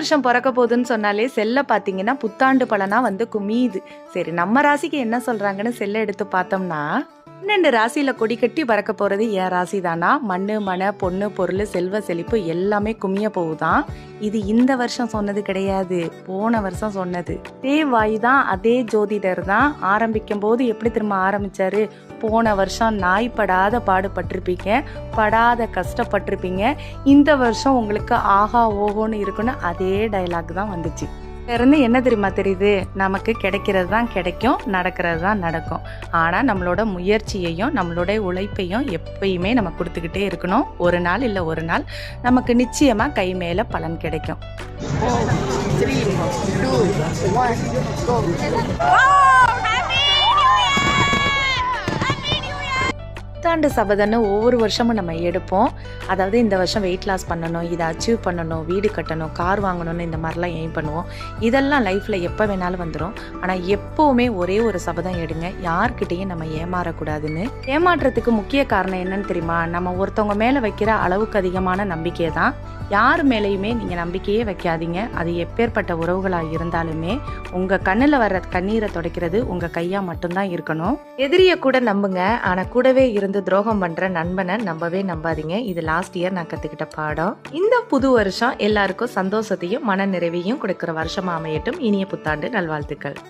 வருஷம் பிறக்க போகுதுன்னு சொன்னாலே செல்ல பார்த்தீங்கன்னா புத்தாண்டு பலனா வந்து குமியுது. சரி நம்ம ராசிக்கு என்ன சொல்றாங்கன்னு செல்ல எடுத்து பார்த்தோம்னா பன்னெண்டு ராசியில் கொடி கட்டி பறக்க போகிறது என் ராசி தானா? மண் மன பொண்ணு பொருள் செல்வ செழிப்பு எல்லாமே குமிய போகுதான். இது இந்த வருஷம் சொன்னது கிடையாது. போன வருஷம் சொன்னது. அதே வாய் தான் அதே ஜோதிடர் தான். ஆரம்பிக்கும் போது எப்படி திரும்ப ஆரம்பிச்சாரு? போன வருஷம் நாய் படாத பாடுபட்டிருப்பீங்க படாத கஷ்டப்பட்டிருப்பீங்க. இந்த வருஷம் உங்களுக்கு ஆஹா ஓஹோன்னு இருக்குன்னு அதே டைலாக் தான் வந்துச்சு. இருந்து என்ன தெரியுமா தெரியுது? நமக்கு கிடைக்கிறது தான் கிடைக்கும் நடக்கிறது தான் நடக்கும். ஆனால் நம்மளோட முயற்சியையும் நம்மளோட உழைப்பையும் எப்பயுமே நம்ம கொடுத்துக்கிட்டே இருக்கணும். ஒரு நாள் இல்லை ஒரு நாள் நமக்கு நிச்சயமாக கை மேலே பலன் கிடைக்கும். புத்தாண்டு சபதன்னு ஒவ்வொரு வருஷமும் நம்ம எடுப்போம். அதாவது இந்த வருஷம் வெயிட் லாஸ் பண்ணணும் இதை அச்சீவ் பண்ணணும் வீடு கட்டணும் கார் வாங்கணும்னு இந்த மாதிரிலாம் எய்ம் பண்ணுவோம். இதெல்லாம் லைஃப்பில் எப்போ வேணாலும் வந்துடும் ஆனால் எப்போவுமே ஒரே ஒரு சபதம் எடுங்க. யார்கிட்டையும் நம்ம ஏமாறக்கூடாதுன்னு. ஏமாற்றத்துக்கு முக்கிய காரணம் என்னன்னு தெரியுமா? நம்ம ஒருத்தவங்க மேலே வைக்கிற அளவுக்கு அதிகமான நம்பிக்கை தான். யார் மேலேயுமே நீங்கள் நம்பிக்கையே வைக்காதீங்க. அது எப்பேற்பட்ட உறவுகளாக இருந்தாலுமே உங்கள் கண்ணில் வர்ற கண்ணீரை துடைக்கிறது உங்கள் கையாக மட்டும்தான் இருக்கணும். எதிரியை கூட நம்புங்க. ஆனால் கூடவே இருந்து துரோகம் பண்ணுற நண்பனை நம்பவே நம்பாதீங்க. இது லாஸ்ட் இயர் நான் கற்றுக்கிட்ட பாடம். இந்த புது வருஷம் எல்லாருக்கும் சந்தோஷத்தையும் மன நிறைவையும் கொடுக்குற வருஷமா அமையட்டும். இனிய புத்தாண்டு நல்வாழ்த்துக்கள்.